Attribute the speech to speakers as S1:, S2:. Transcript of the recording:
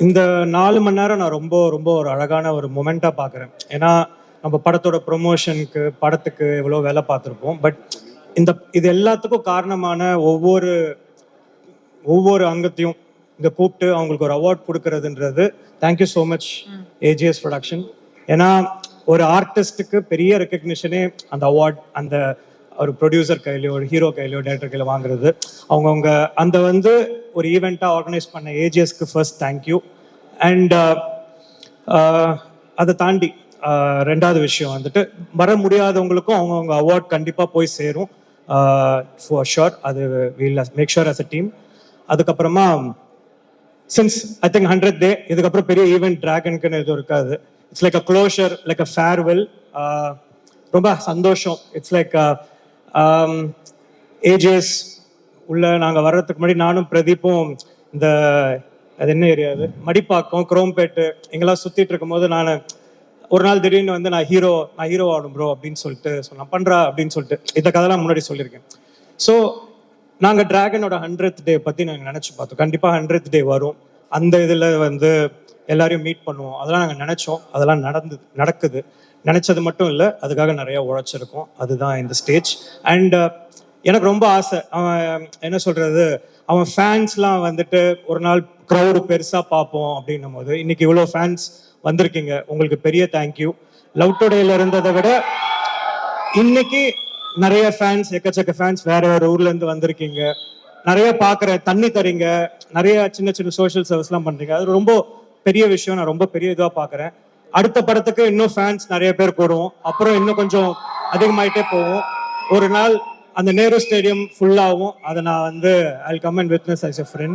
S1: இந்த நாலு மணி நேரம் நான் ரொம்ப ரொம்ப ஒரு அழகான ஒரு மொமெண்ட்டாக பார்க்குறேன் ஏன்னா நம்ம படத்தோட ப்ரொமோஷனுக்கு படத்துக்கு எவ்வளோ வேலை பார்த்துருப்போம். பட் இந்த இது எல்லாத்துக்கும் காரணமான ஒவ்வொரு ஒவ்வொரு அங்கத்தையும் இங்கே கூப்பிட்டு அவங்களுக்கு ஒரு award கொடுக்கறதுன்றது thank you so much AGS production ஏன்னா ஒரு ஆர்டிஸ்ட்டுக்கு பெரிய ரெக்கக்னிஷனே அந்த அவார்ட் அந்த ஒரு ப்ரொடியூசர் கையிலையோ ஒரு ஹீரோ கையிலையோ டேரக்டர் கையில வாங்குறது. அவங்கவுங்க அந்த வந்து ஒரு ஈவெண்ட்டாக ஆர்கனைஸ் பண்ண ஏஜிஎஸ்க்கு ஃபர்ஸ்ட் தேங்க்யூ அண்ட் அதை தாண்டி uh, ரெண்டாவது விஷயம் வந்துட்டு வர முடியாதவங்களுக்கும் அவங்கவுங்க அவார்ட் கண்டிப்பாக போய் சேரும். Uh, ஃபார் ஷோர் அது will make sure us a team அதுக்கப்புறமா since I think hundred day இதுக்கப்புறம் பெரிய ஈவெண்ட் டிராகனுக்குன்னு எதுவும் இருக்காது. It's like a closure like a farewell ரொம்ப சந்தோஷம். இட்ஸ் லைக் uh, ஏஜேஸ் உள்ள நாங்கள் வர்றதுக்கு முன்னாடி நானும் பிரதீப்பும் இந்த அது என்ன ஏரியா அது? மடிப்பாக்கம் குரோம்பேட்டு எங்கெல்லாம் சுற்றிட்டு இருக்கும்போது நான் ஒரு நாள் திடீர்னு வந்து நான் ஹீரோ நான் ஹீரோ ஆடும் ப்ரோ அப்படின்னு சொல்லிட்டு so நான் பண்ணுறா அப்படின்னு சொல்லிட்டு இந்த கதைலாம் முன்னாடி சொல்லியிருக்கேன். ஸோ நாங்கள் டிராகனோட ஹண்ட்ரட் டே பற்றி நாங்கள் நினச்சி பார்த்தோம். கண்டிப்பாக ஹண்ட்ரட் டே வரும். அந்த இதில் வந்து எல்லாரையும் மீட் பண்ணுவோம். அதெல்லாம் நாங்கள் நினைச்சோம். அதெல்லாம் நடந்தது நடக்குது. நினைச்சது மட்டும் இல்லை அதுக்காக நிறைய உழைச்சிருக்கோம். அதுதான் இந்த ஸ்டேஜ் அண்ட் uh, எனக்கு ரொம்ப ஆசை. அவன் என்ன சொல்றது? அவன் ஃபேன்ஸ்லாம் வந்துட்டு ஒரு நாள் க்ரௌடு பெருசா பார்ப்போம் அப்படின்னும் போது இன்னைக்கு இவ்வளோ ஃபேன்ஸ் வந்திருக்கீங்க. உங்களுக்கு பெரிய தேங்க்யூ லவ் டுடேல இருந்ததை விட இன்னைக்கு நிறைய ஃபேன்ஸ் எக்கச்சக்க ஃபேன்ஸ் வேற வேற ஊர்ல இருந்து வந்திருக்கீங்க. நிறைய பார்க்குற தண்ணி தரீங்க. நிறைய சின்ன சின்ன சோஷியல் சர்வீஸ்லாம் பண்றீங்க. அது ரொம்ப பெரிய விஷயம் நான் ரொம்ப பெரிய இதாக பார்க்குறேன் அடுத்த படத்துக்கு இன்னும் ஃபேன்ஸ் நிறைய பேர் போடுவோம் அப்புறம் இன்னும் கொஞ்சம் அதிகமாயிட்டே போவோம் ஒரு நாள் அந்த நேரு ஸ்டேடியம் ஃபுல்லாகவும் அதை நான் வந்து I come and witness is a friend